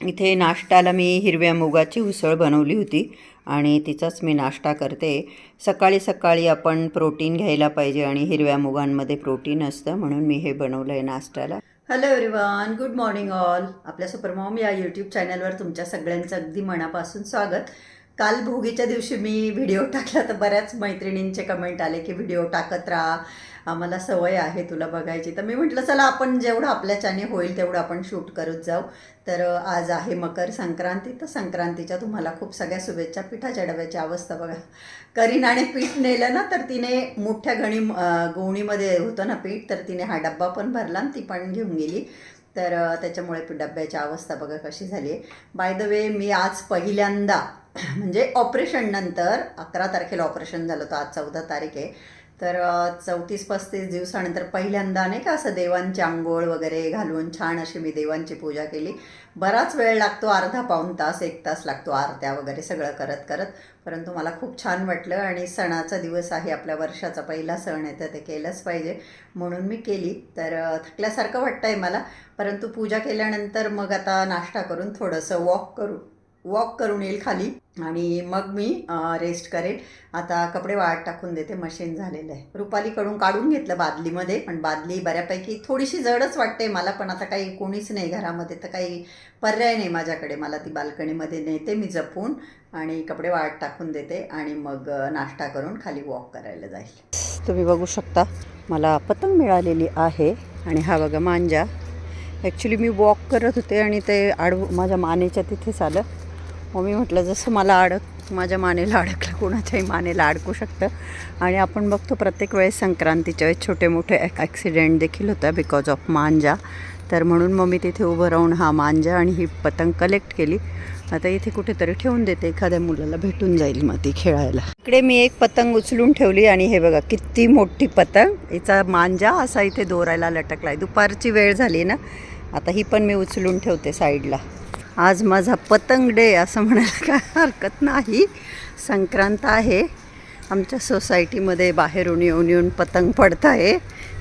इथे नाश्त्याला मी हिरव्या मुगाची उसळ बनवली होती आणि तिचाच मी नाश्ता करते. सकाळी सकाळी आपण प्रोटीन घ्यायला पाहिजे आणि हिरव्या मुगांमध्ये प्रोटीन असतं म्हणून मी हे बनवलं आहे नाश्त्याला. Hello everyone good morning all आपल्या सुपरमॉम या यूट्यूब चॅनलवर तुमच्या सगळ्यांचं अगदी मनापासून स्वागत. काल भोगीच्या दिवशी मी व्हिडिओ टाकला तर बऱ्याच मैत्रिणींचे कमेंट आले की व्हिडिओ टाकत राहा. आम्हाला सवय आहे तुला बघायची. तर मी म्हटलं चला आपण जेवढं आपल्याच्याने होईल तेवढं आपण शूट करत जाऊ. तर आज आहे मकर संक्रांती. तर संक्रांतीच्या तुम्हाला खूप सगळ्या शुभेच्छा. पिठाच्या डब्याची अवस्था बघा. करीनाने पीठ नेलं ना तर तिने मोठ्या गणी गोवणीमध्ये गोणीमध्ये होतं ना पीठ तर तिने हा डब्बा पण भरला आणि ती पण घेऊन गेली. तर त्याच्यामुळे डब्याची अवस्था बघा कशी झाली आहे. बाय द वे मी आज पहिल्यांदा म्हणजे ऑपरेशननंतर अकरा तारखेला ऑपरेशन झालं होतं. आज चौदा तारीख आहे. तर चौतीस पस्तीस दिवसानंतर पहिल्यांदा नाही का असं देवांची आंघोळ वगैरे घालून छान अशी मी देवांची पूजा केली. बराच वेळ लागतो अर्धा पाऊण तास एक तास लागतो आरत्या वगैरे सगळं करत करत. परंतु मला खूप छान वाटलं आणि सणाचा दिवस आहे आपल्या वर्षाचा पहिला सण आहे तर ते केलंच पाहिजे. म्हणून मी केली. तर थकल्यासारखं वाटतं आहे मला. परंतु पूजा केल्यानंतर मग आता नाश्ता करून थोडंसं वॉक करू. वॉक करून येईल खाली आणि मग मी रेस्ट करेन. आता कपडे वाळत टाकून देते मशीन झालेलं आहे. रुपालीकडून काढून घेतलं बादलीमध्ये पण बादली बऱ्यापैकी थोडीशी जडच वाटते मला पण आता काही कोणीच नाही घरामध्ये तर काही पर्याय नाही माझ्याकडे. मला ती बाल्कनीमध्ये नेते मी जपून आणि कपडे वाळत टाकून देते आणि मग नाश्ता करून खाली वॉक करायला जाईल. तुम्ही बघू शकता मला पतंग मिळालेली आहे आणि हा बघा मांजा. ॲक्च्युली मी वॉक करत होते आणि ते आडव माझ्या मानेच्या तिथेच आलं. मग मी म्हटलं जसं मला अडक माझ्या मानेला अडकलं कोणाच्याही मानेला अडकू शकतं. आणि आपण बघतो प्रत्येक वेळेस संक्रांतीच्या वेळेस छोटे मोठे ॲक्सिडेंट देखील होतं बिकॉज ऑफ मांजा. तर म्हणून मग मी तिथे उभं राहून हा मांजा आणि ही पतंग कलेक्ट केली. आता इथे कुठेतरी ठेवून देते एखाद्या मुलाला भेटून जाईल मग ती खेळायला. इकडे मी एक पतंग उचलून ठेवली आणि हे बघा किती मोठी पतंग. हिचा मांजा असा इथे दोरायला लटकला आहे दुपारची वेळ झाली ना आता ही पण मी उचलून ठेवते साईडला आज माझा पतंग डे असं म्हणायला काय हरकत नाही. संक्रांत आहे. आमच्या सोसायटीमध्ये बाहेरून येऊन येऊन पतंग पडत आहे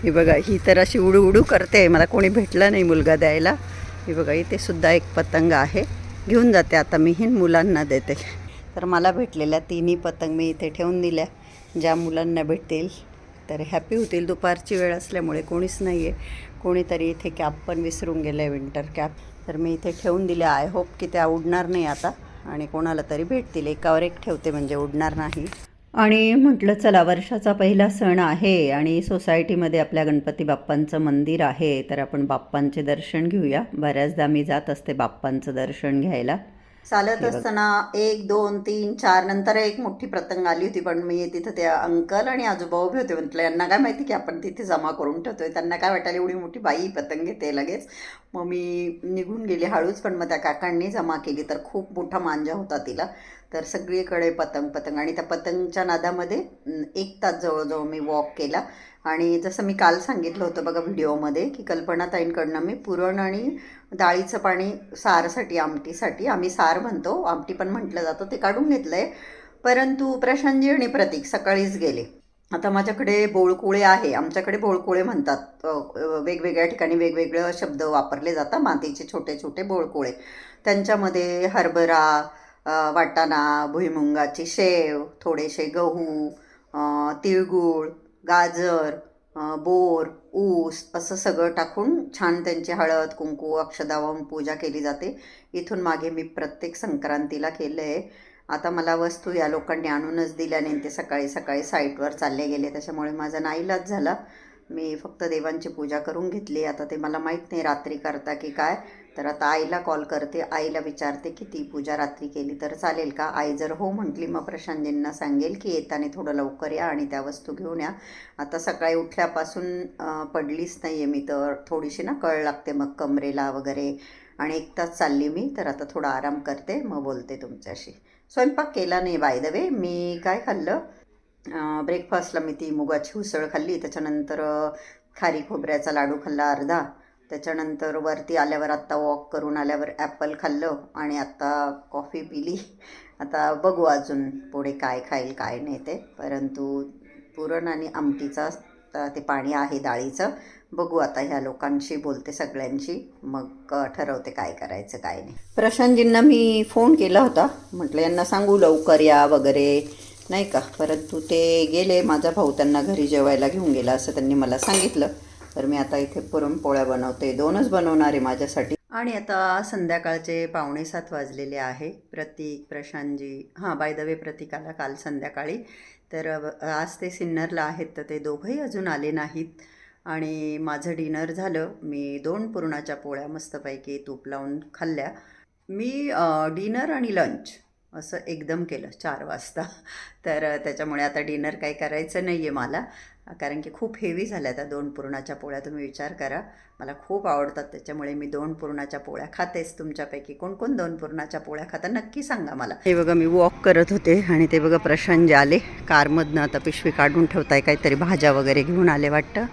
ही बघा ही तर अशी उडू उडू करते. मला कोणी भेटलं नाही मुलगा द्यायला. ही बघा इथे सुद्धा एक पतंग आहे. घेऊन जाते. आता मी ही मुलांना देते. तर मला भेटलेल्या तिन्ही पतंग मी इथे ठेवून दिल्या. ज्या मुलांना भेटतील. तर हॅपी होतील. दुपारची वेळ असल्यामुळे कोणीच नाही आहे कोणीतरी इथे कॅप पण विसरून गेलं आहे विंटर कॅप तर मी इथे ठेवून दिल्या आय होप की त्या उडणार नाही आता. आणि कोणाला तरी भेटतील. एकावर एक ठेवते म्हणजे उडणार नाही. आणि म्हटलं चला वर्षाचा पहिला सण आहे आणि सोसायटीमध्ये आपल्या गणपती बाप्पांचं मंदिर आहे तर आपण बाप्पांचे दर्शन घेऊया. बऱ्याचदा मी जात असते बाप्पांचं दर्शन घ्यायला. चालत असताना एक दोन तीन चार नंतर एक मोठी पतंग आली होती. पण मी तिथं त्या अंकल आणि आजोबा उभे होते. म्हटलं यांना काय माहिती की आपण तिथे जमा करून ठेवतोय? त्यांना काय वाटायला एवढी मोठी बाई पतंग घेते लगेच? मग मी निघून गेली हळूच. पण मग त्या काकांनी जमा केली. तर खूप मोठा मांजा होता तिला. तर सगळीकडे पतंग पतंग. आणि त्या पतंगच्या नादामध्ये एक तास जवळजवळ मी वॉक केला. आणि जसं मी काल सांगितलं होतं बघा व्हिडिओमध्ये की कल्पनाताईंकडनं मी पुरण आणि डाळीचं पाणी सारसाठी आमटीसाठी आम्ही सार म्हणतो आमटी पण म्हटलं जातं ते काढून घेतलं आहे परंतु प्रशांतजी आणि प्रतीक सकाळीच गेले. आता माझ्याकडे बोळकुळे आहे. आमच्याकडे बोळकुळे म्हणतात. वेगवेगळ्या ठिकाणी वेगवेगळे शब्द वापरले जातात. मातीचे छोटे छोटे बोळकुळे. त्यांच्यामध्ये हरभरा वाटाणा भुईमुंगाची शेव थोडेसे गहू तिळगुळ गाजर बोर ऊस असं सगळं टाकून छान त्यांची हळद कुंकू अक्षदा वाहून पूजा केली जाते. इथून मागे मी प्रत्येक संक्रांतीला केलं आहे. आता मला वस्तू या लोकांनी आणूनच दिल्याने ते सकाळी सकाळी साईटवर चालले गेले. त्याच्यामुळे माझा नाईलाज झाला. मी फक्त देवांची पूजा करून घेतली. आता ते मला माहीत नाही रात्री करता की काय. तर आता आईला कॉल करते आईला विचारते की ती पूजा रात्री केली तर चालेल का? आई जर हो म्हटली मग प्रशांतजींना सांगेल की येताना थोडं लवकर या आणि त्या वस्तू घेऊन या. आता सकाळी उठल्यापासून पडलीच नाही आहे मी तर. थोडीशी ना कळ लागते मग कमरेला वगैरे. आणि एक तास चालली मी तर आता थोडा आराम करते मग बोलते तुमच्याशी. स्वयंपाक केला नाही बाय द वे मी काय खाल्लं? ब्रेकफास्टला मी ती मुगाची उसळ खाल्ली. त्याच्यानंतर खारी खोबऱ्याचा लाडू खाल्ला अर्धा. त्याच्यानंतर वरती आल्यावर आत्ता वॉक करून आल्यावर ॲपल खाल्लं आणि आत्ता कॉफी पिली. आता बघू अजून पुढे काय खाईल काय नाही ते. परंतु पुरण आणि आमटीचा आता ते पाणी आहे डाळीचं. बघू आता ह्या लोकांशी बोलते सगळ्यांशी मग ठरवते काय करायचं काय नाही. प्रशांतजींना मी फोन केला होता. म्हटलं यांना सांगू लवकर या वगैरे. नाही का? परंतु ते गेले. माझा भाऊ त्यांना घरी जेवायला घेऊन गेला असं त्यांनी मला सांगितलं. तर मी आता इथे पुरणपोळ्या बनवते. दोनच बनवणार आहे माझ्यासाठी. आणि आता संध्याकाळचे पावणे सात वाजलेले आहे. प्रतीक प्रशांतजी हां बाय द वे प्रतीकाला काल संध्याकाळी. तर आज ते सिन्नरला आहेत तर ते दोघंही अजून आले नाहीत. आणि माझं डिनर झालं. मी दोन पुरणाच्या पोळ्या मस्तपैकी तूप लावून खाल्ल्या. मी डिनर आणि लंच असं एकदम केलं चार वाजता. तर त्याच्यामुळे आता डिनर काही करायचं नाही आहे मला. कारण की खूप हेवी झाल्या त्या दोन पुरणाच्या पोळ्या तुम्ही विचार करा. मला खूप आवडतात त्याच्यामुळे मी दोन पुरणाच्या पोळ्या खातेच तुमच्यापैकी. कोण कोण दोन पुरणाच्या पोळ्या खाता नक्की सांगा मला. हे बघा मी वॉक करत होते आणि ते बघा प्रशांत जे आले कारमधनं आता पिशवी काढून ठेवताय काहीतरी भाज्या वगैरे घेऊन आले वाटतं.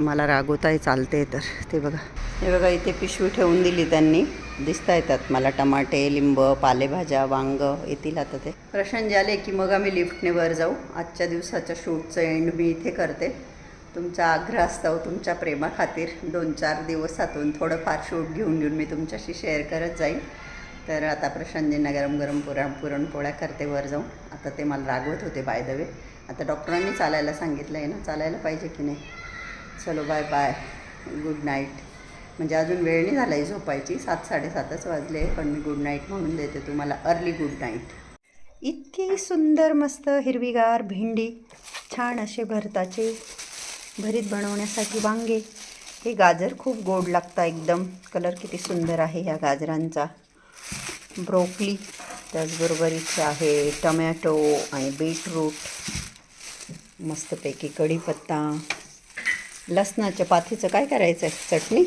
मला रागवताय चालते तर ते बघा. हे बघा इथे पिशवी ठेवून दिली त्यांनी. दिसता येतात मला टमाटे लिंब पालेभाज्या वांग येतील आता ते. प्रश्न आले की मग आम्ही लिफ्टने वर जाऊ. आजच्या दिवसाच्या शूटचं एंड मी इथे करते. तुमचा आग्रह असतो तुमच्या प्रेमाखातीर दोन चार दिवसातून थोडंफार शूट घेऊन घेऊन मी तुमच्याशी शेअर करत जाईन. तर आता प्रशांतजींना गरम गरम पुरण पुरणपोळ्या करते वर जाऊन. आता ते मला रागवत होते बाय द वे आता डॉक्टरांनी चालायला सांगितलं आहे ना चालायला पाहिजे की नाही? चलो बाय बाय गुड नाईट म्हणजे अजून वेळ नाही झाला आहे झोपायची. सात साडेसातच वाजले पण मी गुड नाईट म्हणून देते तुम्हाला. अर्ली गुड नाईट इतकी सुंदर मस्त हिरवीगार भेंडी. छान असे भरताचे भरीत बनवण्यासाठी वांगे. हे गाजर खूप गोड लागतं एकदम. कलर किती सुंदर आहे ह्या गाजरांचा. ब्रोकली त्याचबरोबर इथे आहे टमॅटो आणि बीटरूट मस्तपैकी कढीपत्ता. लसणाच्या पाथीचं काय करायचं आहे? चटणी?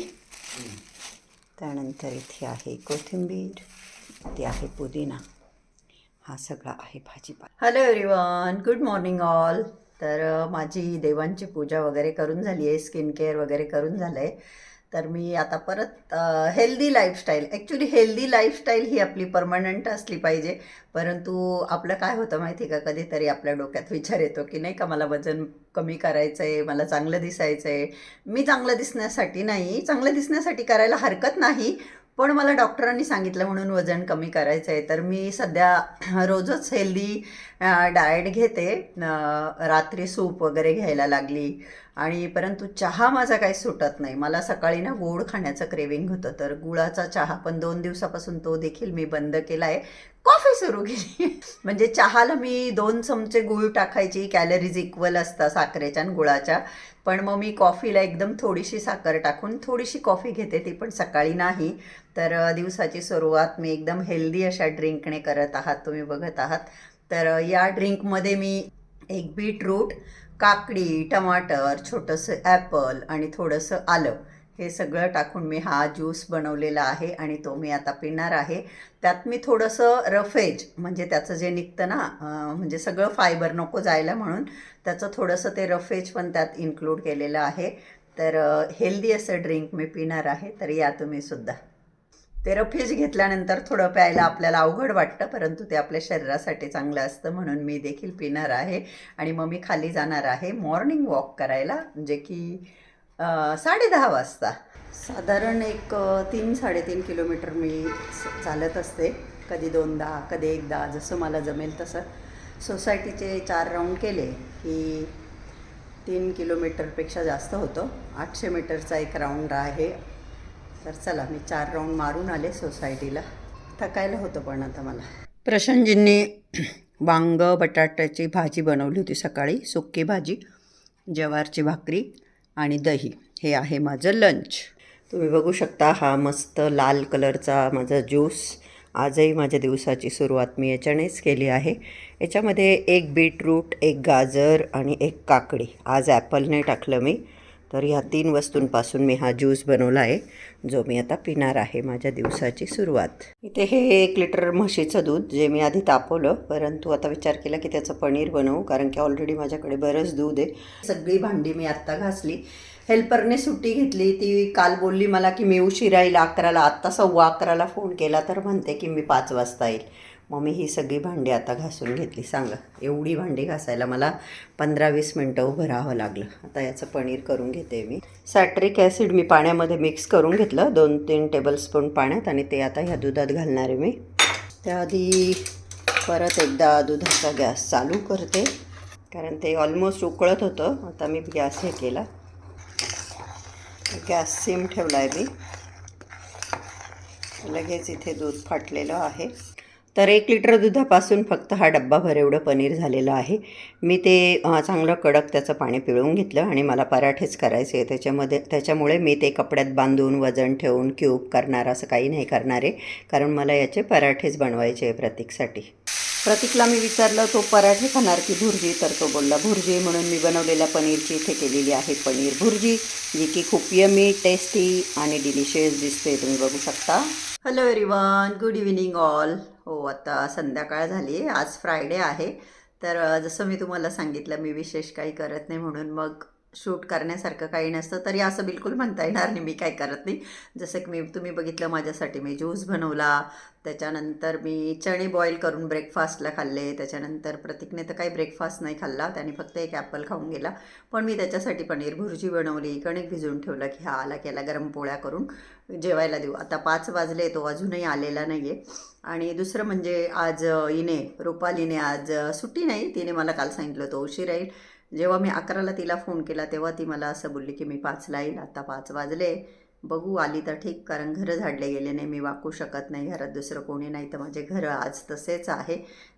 त्यानंतर इथे आहे कोथिंबीर इथे आहे पुदिना. हा सगळा आहे भाजीपाला. Hello everyone good morning all तर माझी देवांची पूजा वगैरे करून झाली आहे स्किन केअर वगैरे करून झालं आहे तर मी आता परत healthy lifestyle actually healthy lifestyle ही आपली परमनंट असली पाहिजे. परंतु आपलं काय होतं माहिती आहे का? कधीतरी आपल्या डोक्यात विचार येतो की नाही का मला वजन कमी करायचं आहे मला चांगलं दिसायचं आहे मी चांगलं दिसण्यासाठी नाही चांगलं दिसण्यासाठी करायला हरकत नाही पण मला डॉक्टरांनी सांगितलं म्हणून वजन कमी करायचं आहे तर मी सध्या रोजच हेल्दी डाएट घेते. रात्री सूप वगैरे घ्यायला लागली. आणि परंतु चहा माझा काही सुटत नाही. मला सकाळी ना गोड खाण्याचं क्रेविंग होतं. तर गुळाचा चहा पण दोन दिवसापासून तो देखील मी बंद केला आहे कॉफी सुरू केली. म्हणजे चहाला मी दोन चमचे गुळ टाकायची. कॅलरीज इक्वल असतात साखरेच्या आणि गुळाच्या. पण मग मी कॉफीला एकदम थोडीशी साखर टाकून थोडीशी कॉफी घेते. ती पण सकाळी नाही. तर दिवसाची सुरुवात मी एकदम हेल्दी अशा ड्रिंकने करत आहात. तुम्ही बघत आहात. तर या ड्रिंकमध्ये मी एक बीटरूट काकडी टमाटर छोटंसं ॲपल आणि थोडंसं आलं हे सगळं टाकून मी हा ज्यूस बनवलेला आहे आणि तो मी आता पिणार आहे. त्यात मी थोडंसं रफेज म्हणजे त्याचं जे निघतं ना म्हणजे सगळं फायबर नको जायला म्हणून त्याचं थोडंसं ते रफेज पण त्यात इन्क्लूड केलेलं आहे. तर हेल्दी असं ड्रिंक मी पिणार आहे तर या तुम्ही सुद्धा. ते रफेज घेतल्यानंतर थोडं प्यायला आपल्याला अवघड वाटतं परंतु ते आपल्या शरीरासाठी चांगलं असतं म्हणून मी देखील पिणार आहे. आणि मग मी खाली जाणार आहे मॉर्निंग वॉक करायला जे की साडे दहा वाजता. साधारण एक तीन साडेतीन किलोमीटर मी स- चालत असते. कधी दोनदा कधी एकदा जसं मला जमेल तसं. सोसायटीचे चार राऊंड केले की तीन किलोमीटरपेक्षा जास्त होतं. आठशे मीटरचा एक राऊंड आहे. तर चला मी चार राऊंड मारून आले सोसायटीला थकायला होतं पण आता मला. प्रशांतजींनी वांग बटाट्याची भाजी बनवली होती सकाळी सुक्की भाजी जवारची भाकरी आणि दही. हे आहे माझं लंच तुम्ही बघू शकता हा मस्त लाल कलरचा माझा ज्यूस आजही माझ्या दिवसाची सुरुवात मी याच्यानेच केली आहे. याच्यामध्ये एक बीटरूट एक गाजर आणि एक काकडी. आज ॲपलने टाकलं मी. तर ह्या तीन वस्तूंपासून मी हा ज्यूस बनवला आहे जो मी आता पिणार आहे माझ्या दिवसाची सुरुवात. इथे हे एक लिटर म्हशीचं दूध जे मी आधी तापवलं परंतु आता विचार केला की त्याचं पनीर बनवू कारण की ऑलरेडी माझ्याकडे बरंच दूध आहे. सगळी भांडी मी आत्ता घासली. हेल्परने सुट्टी घेतली ती काल बोलली मला की मी उशिरा येईल अकराला आत्ता सव्वा अकराला फोन केला तर म्हणते की मी पाच वाजता येईल. मग मी ही सगळी भांडी आता घासून घेतली. सांगा एवढी भांडी घासायला मला पंधरा वीस मिनटं उभं राहावं लागलं. आता याचं पनीर करून घेते मी. सॅट्रिक ॲसिड मी पाण्यामध्ये मिक्स करून घेतलं. दोन तीन टेबलस्पून पाण्यात आणि ते आता ह्या दुधात घालणार आहे मी. त्याआधी परत एकदा दुधाचा गॅस चालू करते. कारण ते ऑलमोस्ट उकळत होतं. आता मी गॅस हे केला. गॅस सिम ठेवला आहे मी. लगेच इथे दूध फाटलेलं आहे. तर एक लिटर दुधापासून फक्त हा डब्बाभर एवढं पनीर झालेलं आहे. मी ते चांगलं कडक त्याचं पाणी पिळून घेतलं आणि मला पराठेच करायचे आहे त्याच्यामध्ये त्याच्यामुळे मी ते कपड्यात बांधून वजन ठेवून क्यूब करणार असं काही नाही करणार. आहे कारण मला याचे पराठेच बनवायचे आहे प्रतीकसाठी. प्रतीकला मी विचारलं तो पराठे खाणार की भुर्जी? तर तो बोलला भुर्जी. म्हणून मी बनवलेल्या पनीरची इथे केलेली आहे पनीर भुर्जी जी की खूप यमी टेस्टी आणि डिलिशियस दिसते. तुम्ही बघू शकता. Hello everyone good evening all हो आता संध्याकाळ झाली आहे. आज फ्रायडे आहे. तर जसं मी तुम्हाला सांगितलं मी विशेष काही करत नाही म्हणून मग शूट करण्यासारखं काही नसतं तरी असं बिलकुल म्हणता येणार नाही मी काय करत नाही. जसं की मी तुम्ही बघितलं माझ्यासाठी मी ज्यूस बनवला त्याच्यानंतर मी चणे बॉईल करून ब्रेकफास्टला खाल्ले त्याच्यानंतर प्रतीकने तर काही ब्रेकफास्ट नाही खाल्ला त्याने फक्त एक ॲपल खाऊन गेला. पण मी त्याच्यासाठी पनीर भुर्जी बनवली कणिक भिजवून ठेवलं की हा आला केला गरम पोळ्या करून जेवायला देऊ. आता पाच वाजले तो अजूनही आलेला नाही आहे आणि दुसरं म्हणजे आज इने रुपालीने आज सुट्टी नाही तिने मला काल सांगितलं तो उशीर येईल. जेव्हा मी अकराला तिला फोन केला तेव्हा ती मला असं बोलली की मी पाचला येईल आता पाच वाजले. बघू आली तर ठीक कारण घरं झाडले गेले नाही. मी वाकू शकत नाही घरात दुसरं कोणी नाही तर माझे घरं आज तसेच आहे.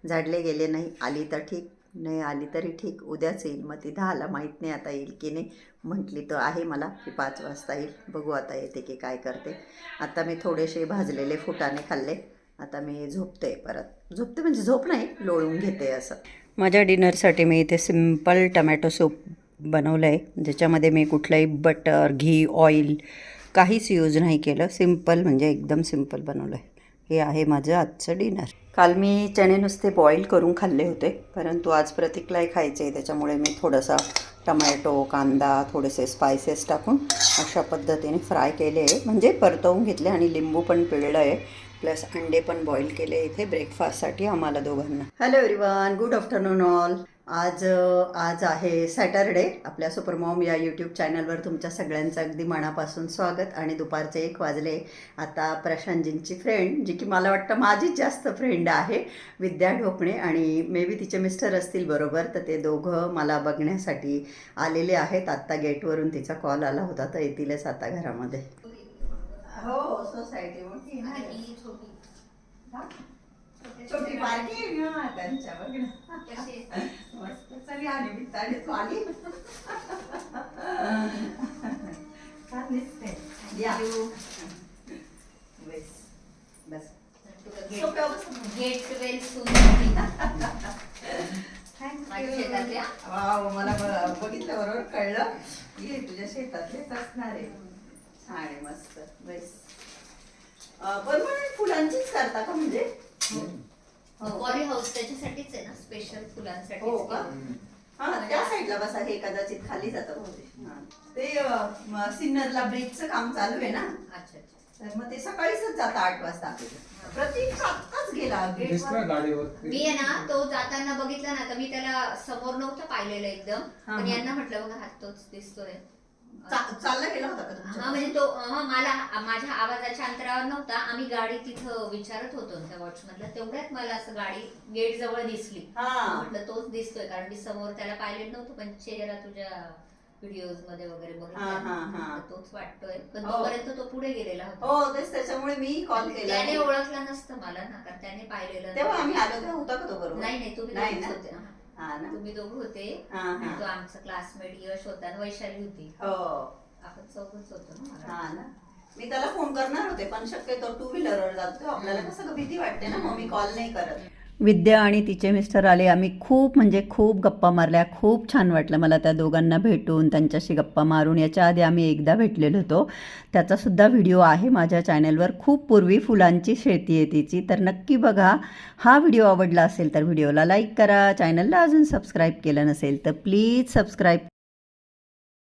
झाडले गेले नाही आली तर ठीक नाही आली तरी ठीक. उद्याच येईल. मग ती दहाला माहीत नाही आता येईल की नाही. म्हटली तर आहे मला की पाच वाजता येईल. बघू आता येते की काय करते. आता मी थोडेसे भाजलेले फुटाने खाल्ले. आता मी झोपते परत. झोपते म्हणजे झोप नाही लोळून घेते असं. माझ्या डिनरसाठी मी इथे सिंपल टमॅटो सूप बनवलं आहे ज्याच्यामध्ये मी कुठलंही बटर घी ऑइल काहीच यूज नाही केलं. सिंपल म्हणजे एकदम सिंपल बनवलं आहे हे आहे माझं आजचं डिनर. काल मी चणे नुसते बॉईल करून खाल्ले होते परंतु आज प्रतीकलाही खायचे त्याच्यामुळे मी थोडासा टमॅटो कांदा थोडेसे स्पायसेस टाकून अशा पद्धतीने फ्राय केले आहे. म्हणजे परतवून घेतले आणि लिंबू पण पिळलं आहे प्लस अंडे पण बॉईल केले इथे ब्रेकफास्टसाठी आम्हाला दोघांना. Hello everyone good afternoon all आज आज आहे सॅटरडे आपल्या सुपरमॉम या यूट्यूब चॅनलवर तुमच्या सगळ्यांचं अगदी मनापासून स्वागत आणि दुपारचे एक वाजले. आता प्रशांतजींची फ्रेंड जी की मला वाटतं माझीच जास्त फ्रेंड आहे विद्या ढोकणे आणि मे बी तिचे मिस्टर असतील बरोबर तर ते दोघं मला बघण्यासाठी आलेले आहेत. आत्ता गेटवरून तिचा कॉल आला होता तर येतीलच आता घरामध्ये. हो सोसायटी मोठी ना. ही? छोटी छोटी पार्टी आहे. ना त्यांच्या बघ ना. मस्त. चली आली मित्राने तू आली? छान दिसते. या. बस. बस. गेट वेल मला बघितलं बरोबर कळलं. ये तुझ्या शेतातलेच असणार आहे. छान आहे मस्त. बस. परमनंट फुलांचीच करता का म्हणजे? पॉली हाऊस त्याच्यासाठीच आहे ना स्पेशल फुलांसाठी हो का? हा त्या साईडला बसा हे कदाचित खाली जातं बहुतेक. हा. ते सिन्नरला ब्रिजचं काम चालू आहे ना? अच्छा अच्छा. तर मग ते सकाळीच जातं आठ वाजता. प्रतीक आत्ताच गेला. मी आहे ना तो जाताना बघितला ना तर मी त्याला समोर नव्हतं पाहिलेलं एकदम. हा, पण हा. यांना म्हटलं बघा हात तोच दिसतोय. चालला गेला होता का हा म्हणजे तो हा, मला माझ्या आवाजाच्या अंतरावर नव्हता. आम्ही गाडी तिथं विचारत होतो त्या वॉच मधलं तेवढ्यात मला असं गाडी गेट जवळ दिसली. म्हटलं तोच दिसतोय कारण मी समोर त्याला पाहिलेलं नव्हतं पण चेहरा तुझ्या व्हिडिओजमध्ये वगैरे बघितला तोच वाटतोय. पण हो. तोपर्यंत तो पुढे गेलेला होता. हो तेच त्याच्यामुळे मी कॉल केला. त्याने ओळखलं नसतं मला ना कारण त्याने पाहिलेलं तेव्हा. आम्ही आलो होता का तो बरोबर? नाही नाही तुम्ही नाही हा. ना. तुम्ही दोघं होते. हा, आणि. तो आमचा क्लासमेट यश होता आणि वैशाली होती. हो. आपण चौघच होतो ना मला हा ना. मी त्याला फोन करणार होते पण शक्यतो टू व्हीलरवर जातो. आपल्याला कसं भीती वाटते ना मग मी कॉल नाही करत. विद्या आणि तिचे मिस्टर आले. आम्ही खूप म्हणजे खूप गप्पा मारल्या. खूप छान वाटलं मला त्या दोघांना भेटून त्यांच्याशी गप्पा मारून. याच्या आधी आम्ही एकदा भेटलेलो होतो. त्याचासुद्धा व्हिडिओ आहे माझ्या चॅनलवर. खूप पूर्वी फुलांची शेती आहे तिची. तर नक्की बघा हा व्हिडिओ आवडला असेल तर व्हिडिओला लाईक करा. चॅनलला अजून सबस्क्राईब केलं नसेल तर प्लीज सबस्क्राईब